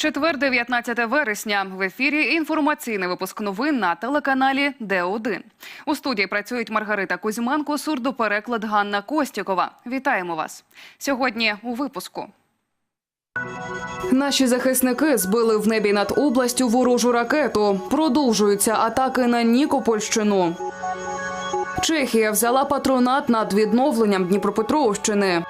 Четвер, 19 вересня. В ефірі інформаційний випуск новин на телеканалі Д1. У студії працюють Маргарита Кузьменко, сурдопереклад Ганна Костікова. Вітаємо вас. Сьогодні у випуску. Наші захисники збили в небі над областю ворожу ракету. Продовжуються атаки на Нікопольщину. Чехія взяла патронат над відновленням Дніпропетровщини.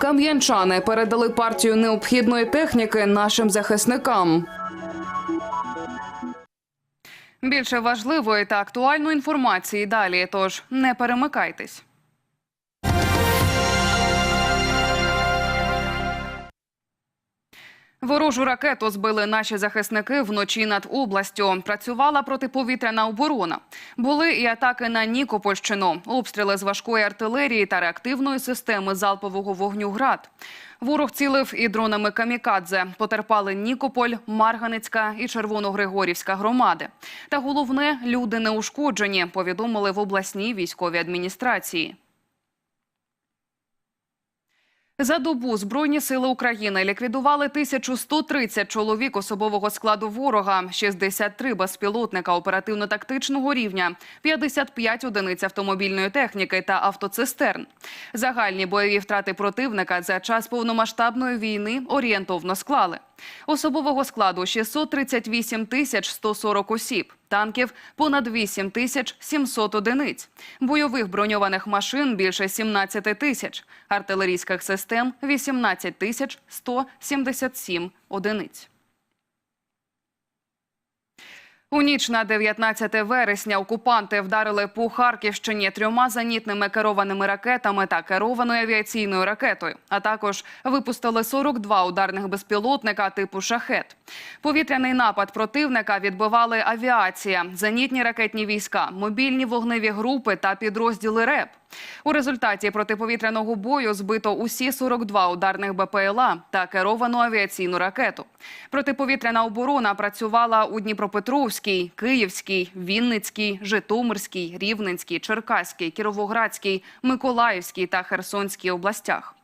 Кам'янчани передали партію необхідної техніки нашим захисникам. Більше важливої та актуальної інформації далі. Тож не перемикайтесь. Ворожу ракету збили наші захисники вночі над областю. Працювала протиповітряна оборона. Були і атаки на Нікопольщину, обстріли з важкої артилерії та реактивної системи залпового вогню «Град». Ворог цілив і дронами камікадзе. Потерпали Нікополь, Марганицька і Червоногригорівська громади. Та головне, люди не ушкоджені, повідомили в обласній військовій адміністрації. За добу Збройні сили України ліквідували 1130 чоловік особового складу ворога, 63 безпілотника оперативно-тактичного рівня, 55 одиниць автомобільної техніки та автоцистерн. Загальні бойові втрати противника за час повномасштабної війни орієнтовно склали. Особового складу 638 тисяч 140 осіб, танків понад 8 тисяч 700 одиниць, бойових броньованих машин більше 17 тисяч, артилерійських систем 18 тисяч 177 одиниць. У ніч на 19 вересня окупанти вдарили по Харківщині трьома зенітними керованими ракетами та керованою авіаційною ракетою. А також випустили 42 ударних безпілотника типу шахет. Повітряний напад противника відбивали авіація, зенітні ракетні війська, мобільні вогневі групи та підрозділи РЕП. У результаті протиповітряного бою збито усі 42 ударних БПЛА та керовану авіаційну ракету. Протиповітряна оборона працювала у Дніпропетровській, Київській, Вінницькій, Житомирській, Рівненській, Черкаській, Кіровоградській, Миколаївській та Херсонській областях.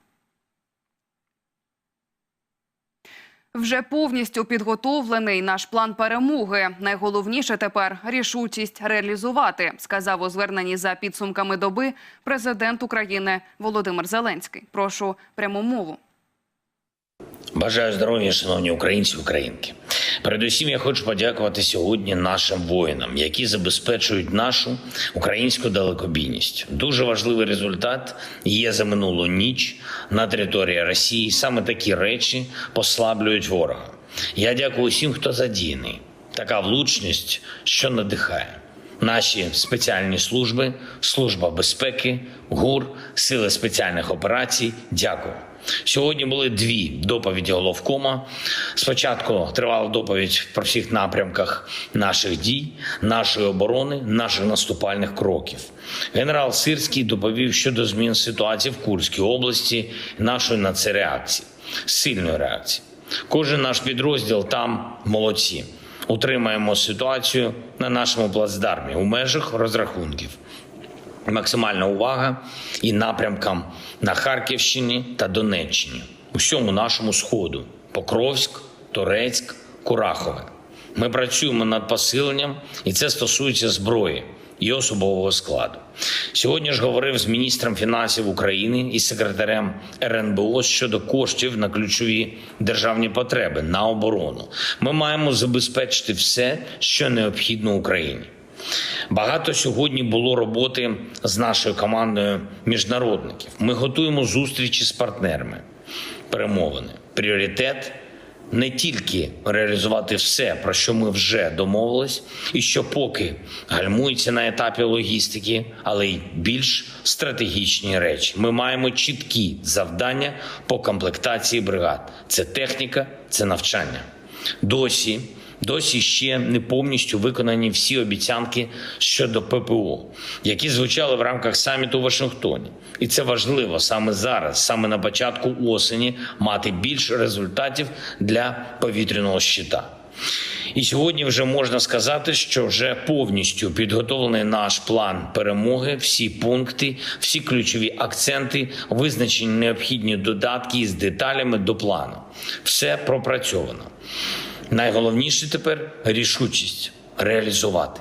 Вже повністю підготовлений наш план перемоги. Найголовніше тепер рішучість реалізувати, сказав у зверненні за підсумками доби президент України Володимир Зеленський. Прошу пряму мову. Бажаю здоров'я, шановні українці, українки. Передусім, я хочу подякувати сьогодні нашим воїнам, які забезпечують нашу українську далекобійність. Дуже важливий результат є за минулу ніч на території Росії. Саме такі речі послаблюють ворога. Я дякую усім, хто задіяний. Така влучність, що надихає. Наші спеціальні служби, служба безпеки, ГУР, сили спеціальних операцій. Дякую. Сьогодні були дві доповіді головкома. Спочатку тривала доповідь про всіх напрямках наших дій, нашої оборони, наших наступальних кроків. Генерал Сирський доповів щодо змін ситуації в Курській області, нашої на це реакції, сильної реакції. Кожен наш підрозділ там молодці. Утримаємо ситуацію на нашому плацдармі у межах розрахунків. Максимальна увага і напрямкам на Харківщині та Донеччині, усьому нашому сходу: Покровськ, Торецьк, Курахове. Ми працюємо над посиленням, і це стосується зброї і особового складу. Сьогодні ж говорив з міністром фінансів України і секретарем РНБО щодо коштів на ключові державні потреби на оборону. Ми маємо забезпечити все, що необхідно Україні. Багато сьогодні було роботи з нашою командою міжнародників. Ми готуємо зустрічі з партнерами, перемовини. Пріоритет не тільки реалізувати все, про що ми вже домовились, і що поки гальмується на етапі логістики, але й більш стратегічні речі. Ми маємо чіткі завдання по комплектації бригад. Це техніка, це навчання. Досі Досі ще не повністю виконані всі обіцянки щодо ППО, які звучали в рамках саміту у Вашингтоні, і це важливо саме зараз, саме на початку осені, мати більше результатів для повітряного щита. І сьогодні вже можна сказати, що вже повністю підготовлений наш план перемоги. Всі пункти, всі ключові акценти, визначені необхідні додатки із деталями до плану. Все пропрацьовано. Найголовніше тепер рішучість реалізувати.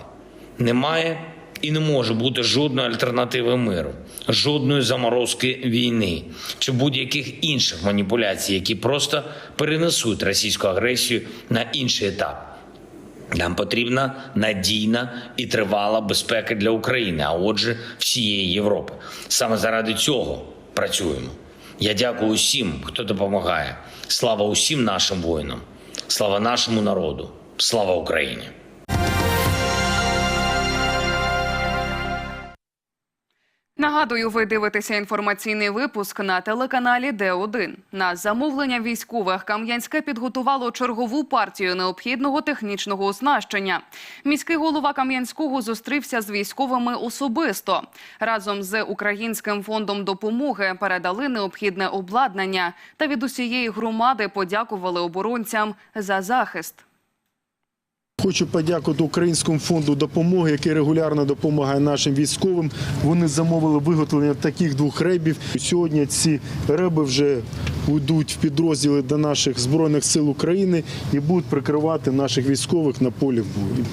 Немає і не може бути жодної альтернативи миру, жодної заморозки війни чи будь-яких інших маніпуляцій, які просто перенесуть російську агресію на інший етап. Нам потрібна надійна і тривала безпека для України, а отже, всієї Європи. Саме заради цього працюємо. Я дякую усім, хто допомагає. Слава усім нашим воїнам, слава нашому народу, слава Україні. Нагадую, ви дивитеся інформаційний випуск на телеканалі Д1. На замовлення військових Кам'янське підготувало чергову партію необхідного технічного оснащення. Міський голова Кам'янського зустрівся з військовими особисто. Разом з Українським фондом допомоги передали необхідне обладнання та від усієї громади подякували оборонцям за захист. Хочу подякувати Українському фонду допомоги, який регулярно допомагає нашим військовим. Вони замовили виготовлення таких двох ребів. Сьогодні ці реби вже йдуть в підрозділи до наших збройних сил України і будуть прикривати наших військових на полі бою.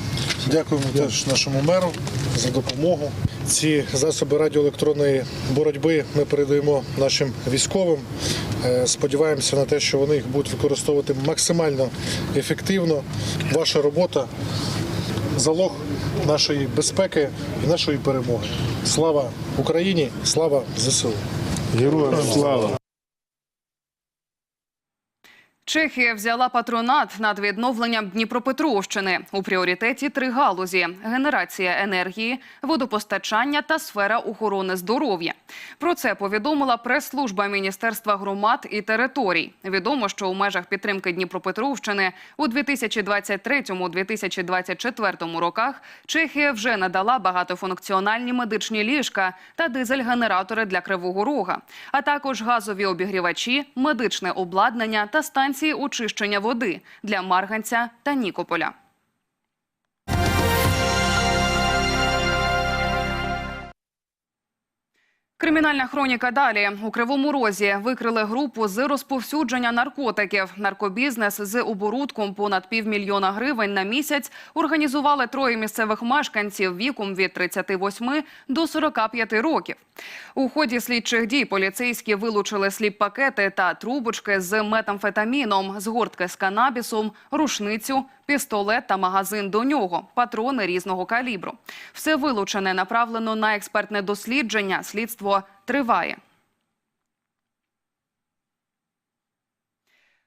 Дякуємо теж нашому меру за допомогу. Ці засоби радіоелектронної боротьби ми передаємо нашим військовим. Е, Сподіваємося на те, що вони їх будуть використовувати максимально ефективно. Ваша робота залог нашої безпеки і нашої перемоги. Слава Україні! Слава ЗСУ! Героям слава! Чехія взяла патронат над відновленням Дніпропетровщини. У пріоритеті три галузі: генерація енергії, водопостачання та сфера охорони здоров'я. Про це повідомила прес-служба Міністерства громад і територій. Відомо, що у межах підтримки Дніпропетровщини у 2023-2024 роках Чехія вже надала багатофункціональні медичні ліжка та дизель-генератори для Кривого Рога, а також газові обігрівачі, медичне обладнання та станції очищення води для Марганця та Нікополя. Кримінальна хроніка далі у кривому розі викрили групу з розповсюдження наркотиків. Наркобізнес з оборудком понад півмільйона гривень на місяць організували троє місцевих мешканців віком від 38 до 45 років. У ході слідчих дій поліцейські вилучили сліп-пакети та трубочки з метамфетаміном, згортки з канабісом, рушницю, пістолет та магазин до нього, патрони різного калібру. Все вилучене направлено на експертне дослідження. Слідство триває.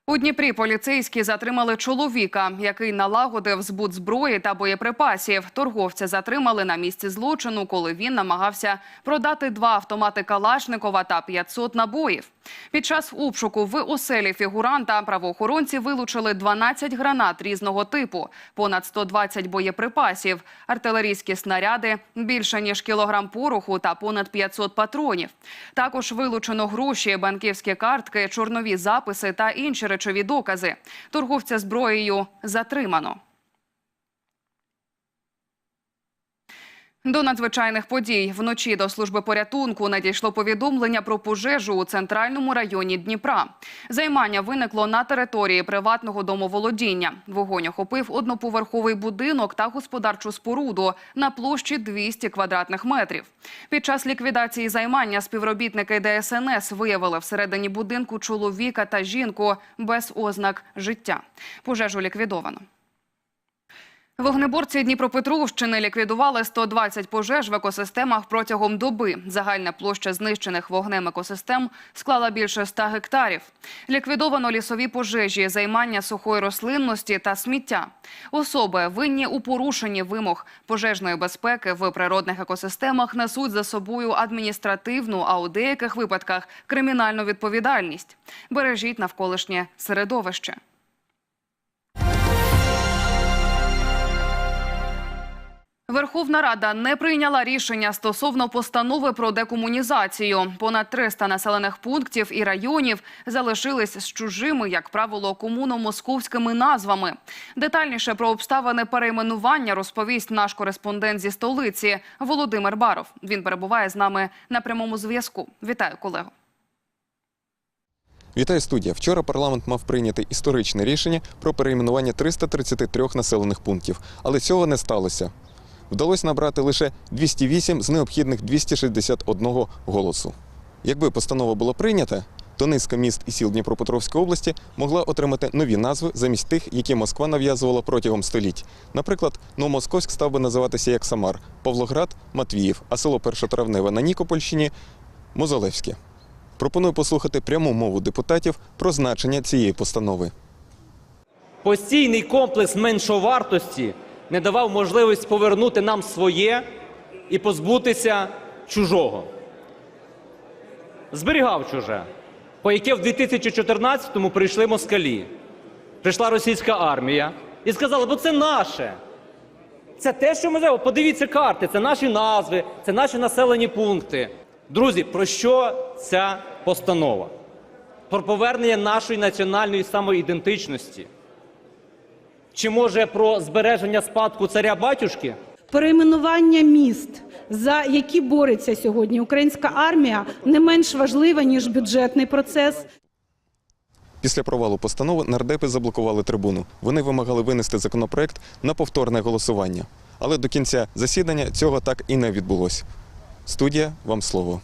У Дніпрі поліцейські затримали чоловіка, який налагодив збут зброї та боєприпасів. Торговця затримали на місці злочину, коли він намагався продати два автомати Калашникова та 500 набоїв. Під час обшуку в оселі фігуранта правоохоронці вилучили 12 гранат різного типу, понад 120 боєприпасів, артилерійські снаряди, більше ніж кілограм пороху та понад 500 патронів. Також вилучено гроші, банківські картки, чорнові записи та інші речові докази. Торговця зброєю затримано. До надзвичайних подій вночі до служби порятунку надійшло повідомлення про пожежу у центральному районі Дніпра. Займання виникло на території приватного домоволодіння. Вогонь охопив одноповерховий будинок та господарчу споруду на площі 200 квадратних метрів. Під час ліквідації займання співробітники ДСНС виявили всередині будинку чоловіка та жінку без ознак життя. Пожежу ліквідовано. Вогнеборці Дніпропетровщини ліквідували 120 пожеж в екосистемах протягом доби. Загальна площа знищених вогнем екосистем склала більше 100 гектарів. Ліквідовано лісові пожежі, займання сухої рослинності та сміття. Особи, винні у порушенні вимог пожежної безпеки в природних екосистемах, несуть за собою адміністративну, а у деяких випадках кримінальну відповідальність. Бережіть навколишнє середовище. Верховна Рада не прийняла рішення стосовно постанови про декомунізацію. Понад 300 населених пунктів і районів залишились з чужими, як правило, комуно-московськими назвами. Детальніше про обставини перейменування розповість наш кореспондент зі столиці Володимир Баров. Він перебуває з нами на прямому зв'язку. Вітаю, колего. Вітаю студія. Вчора парламент мав прийняти історичне рішення про перейменування 333 населених пунктів, але цього не сталося. Вдалося набрати лише 208 з необхідних 261 голосу. Якби постанова була прийнята, то низка міст і сіл Дніпропетровської області могла отримати нові назви замість тих, які Москва нав'язувала протягом століть. Наприклад, Новомосковськ став би називатися як Самар, Павлоград Матвіїв, а село Першотравневе на Нікопольщині Мозолевське. Пропоную послухати пряму мову депутатів про значення цієї постанови. Постійний комплекс меншовартості не давав можливість повернути нам своє і позбутися чужого. Зберігав чуже, по яке в 2014-му прийшли москалі. Прийшла російська армія і сказала, бо це наше. Це те, що ми зробимо. Подивіться карти, це наші назви, це наші населені пункти. Друзі, про що ця постанова? Про повернення нашої національної самоідентичності. Чи може про збереження спадку царя батюшки? Перейменування міст, за які бореться сьогодні українська армія, не менш важливе ніж бюджетний процес. Після провалу постанови нардепи заблокували трибуну. Вони вимагали винести законопроект на повторне голосування. Але до кінця засідання цього так і не відбулось. Студія, вам слово.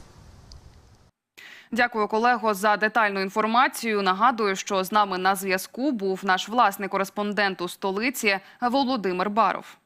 Дякую, колего, за детальну інформацію. Нагадую, що з нами на зв'язку був наш власний кореспондент у столиці Володимир Баров.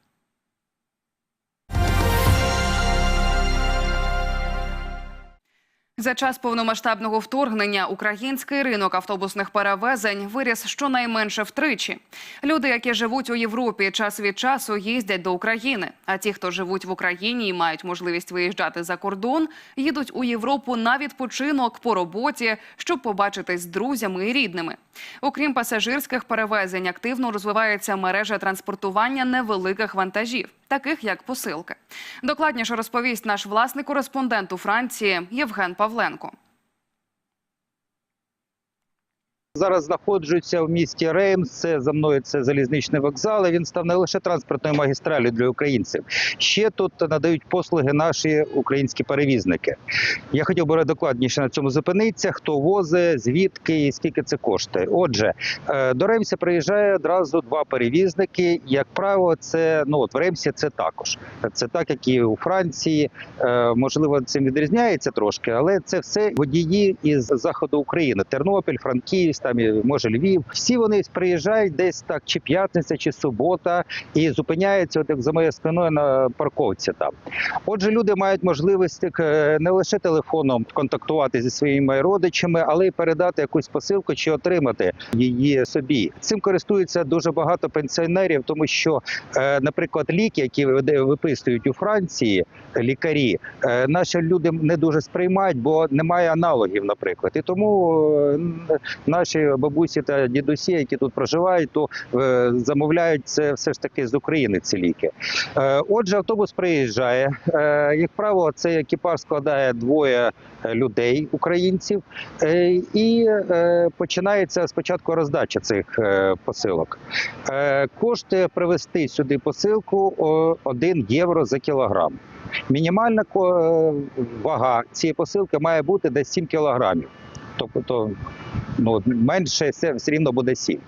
За час повномасштабного вторгнення український ринок автобусних перевезень виріс щонайменше втричі. Люди, які живуть у Європі, час від часу їздять до України. А ті, хто живуть в Україні і мають можливість виїжджати за кордон, їдуть у Європу на відпочинок по роботі, щоб побачитись з друзями і рідними. Окрім пасажирських перевезень, активно розвивається мережа транспортування невеликих вантажів, таких як посилки. Докладніше розповість наш власний кореспондент у Франції Євген Павленко. Зараз знаходжуся в місті Реймс. Це за мною це залізничний вокзал. Він став не лише транспортною магістралю для українців. Ще тут надають послуги наші українські перевізники. Я хотів би докладніше на цьому зупинитися. Хто возить, звідки і скільки це коштує. Отже, е, до Реймса приїжджає одразу два перевізники. Як правило, це ну от в Реймсі це також. Це так, як і у Франції. Е, Можливо, цим відрізняється трошки, але це все водії із заходу України: Тернопіль, Франківськ, там і, може Львів. Всі вони приїжджають десь так, чи п'ятниця, чи субота, і зупиняються от як за моєю спиною на парковці. Там отже, люди мають можливість е, не лише телефоном контактувати зі своїми родичами, але й передати якусь посилку чи отримати її собі. Цим користується дуже багато пенсіонерів, тому що, е, наприклад, ліки, які виписують у Франції, лікарі, е, наші люди не дуже сприймають, бо немає аналогів, наприклад. І тому е, н- наші бабусі та дідусі, які тут проживають, то е, замовляють це все ж таки з України ці ліки. Е, Отже, автобус приїжджає. Е, Як правило, цей екіпаж складає двоє людей, українців, і починається спочатку роздача цих посилок. Коштує привезти сюди посилку о, 1 євро за кілограм. Мінімальна вага цієї посилки має бути десь 7 кілограмів. Тобто ну, менше все, все рівно буде 7.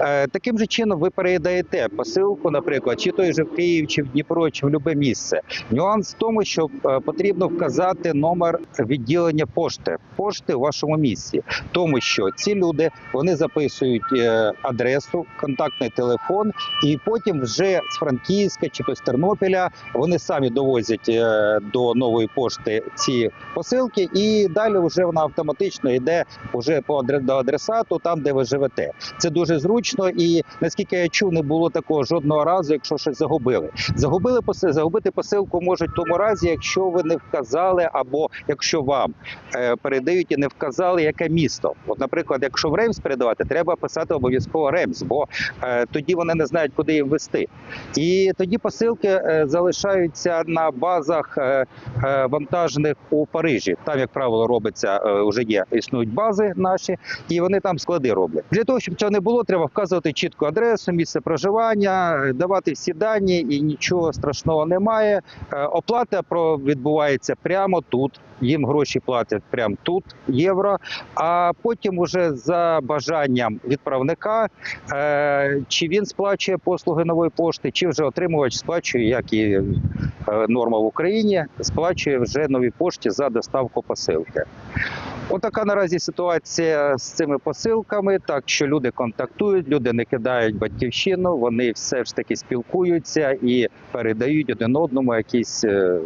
Е, таким же чином ви передаєте посилку, наприклад, чи той же в Київ, чи в Дніпро, чи в любе місце. Нюанс в тому, що е, потрібно вказати номер відділення пошти, пошти в вашому місці. Тому що ці люди вони записують е, адресу, контактний телефон, і потім вже з Франківська чи з Тернопіля вони самі довозять е, до нової пошти ці посилки, і далі вже вона автоматично йде вже по адресату, там де ви живете. Це дуже зручно, і наскільки я чув, не було такого жодного разу, якщо щось загубили. Загубили поси- загубити посилку можуть в тому разі, якщо ви не вказали, або якщо вам е, передають і не вказали, яке місто. От, наприклад, якщо в Ремс передавати, треба писати обов'язково Ремс, бо е, тоді вони не знають, куди їм вести. І тоді посилки е, залишаються на базах вантажних у Парижі. Там, як правило, робиться вже є існують бази наші, і вони там склади роблять. Для того, щоб цього не було, треба вказувати чітку адресу, місце проживання, давати всі дані, і нічого страшного немає. Е, Оплата відбувається прямо тут. Їм гроші платять прямо тут, євро. А потім, уже за бажанням відправника, е, чи він сплачує послуги нової пошти, чи вже отримувач сплачує, як і е, норма в Україні, сплачує вже новій пошті за доставку посилки. Отака наразі ситуація з цими посилками. Так що люди контактують, люди не кидають батьківщину, вони все ж таки спілкуються і передають один одному якісь. е,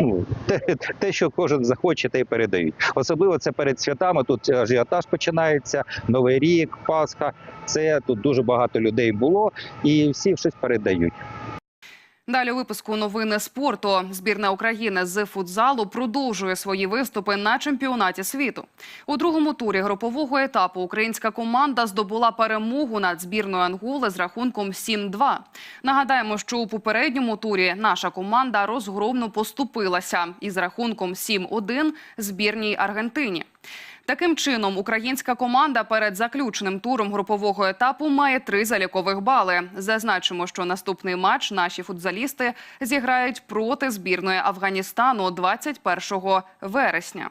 Ну, те, те, що кожен захоче, те й передають. Особливо це перед святами. Тут ажіотаж починається, Новий рік, Пасха. Це тут дуже багато людей було, і всі щось передають. Далі у випуску новини спорту. Збірна України з футзалу продовжує свої виступи на чемпіонаті світу. У другому турі групового етапу українська команда здобула перемогу над збірною Анголи з рахунком 7-2. Нагадаємо, що у попередньому турі наша команда розгромно поступилася із рахунком 7-1 збірній Аргентині. Таким чином, українська команда перед заключним туром групового етапу має три залікових бали. Зазначимо, що наступний матч наші футзалісти зіграють проти збірної Афганістану 21 вересня.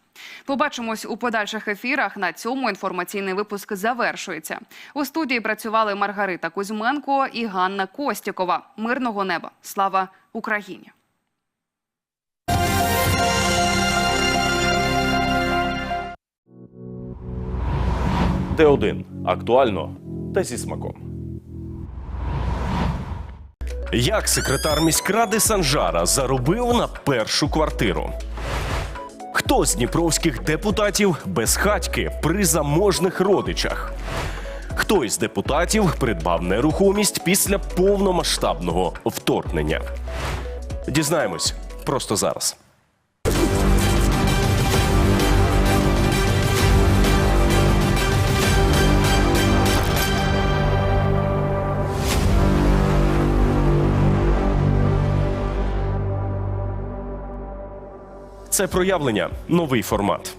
Побачимось у подальших ефірах. На цьому інформаційний випуск завершується. У студії працювали Маргарита Кузьменко і Ганна Костікова. Мирного неба. Слава Україні! Т1. Актуально та зі смаком. Як секретар міськради Санжара заробив на першу квартиру? Хто з дніпровських депутатів без хатьки при заможних родичах? Хто із депутатів придбав нерухомість після повномасштабного вторгнення? Дізнаємось просто зараз. Це проявлення новий формат.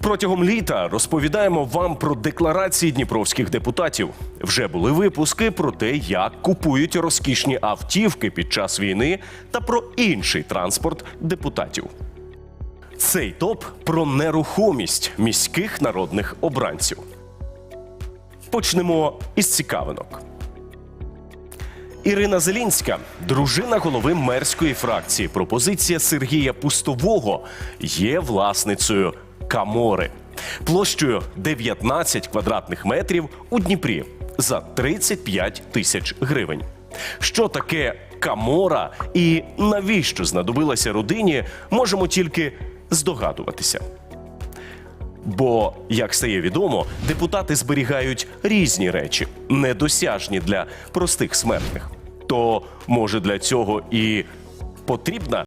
Протягом літа розповідаємо вам про декларації дніпровських депутатів. Вже були випуски про те, як купують розкішні автівки під час війни та про інший транспорт депутатів. Цей топ про нерухомість міських народних обранців. Почнемо із цікавинок. Ірина Зелінська, дружина голови мерської фракції. Пропозиція Сергія Пустового є власницею Камори площею 19 квадратних метрів у Дніпрі за 35 тисяч гривень. Що таке Камора і навіщо знадобилася родині, можемо тільки здогадуватися. Бо, як стає відомо, депутати зберігають різні речі, недосяжні для простих смертних. То може для цього і потрібна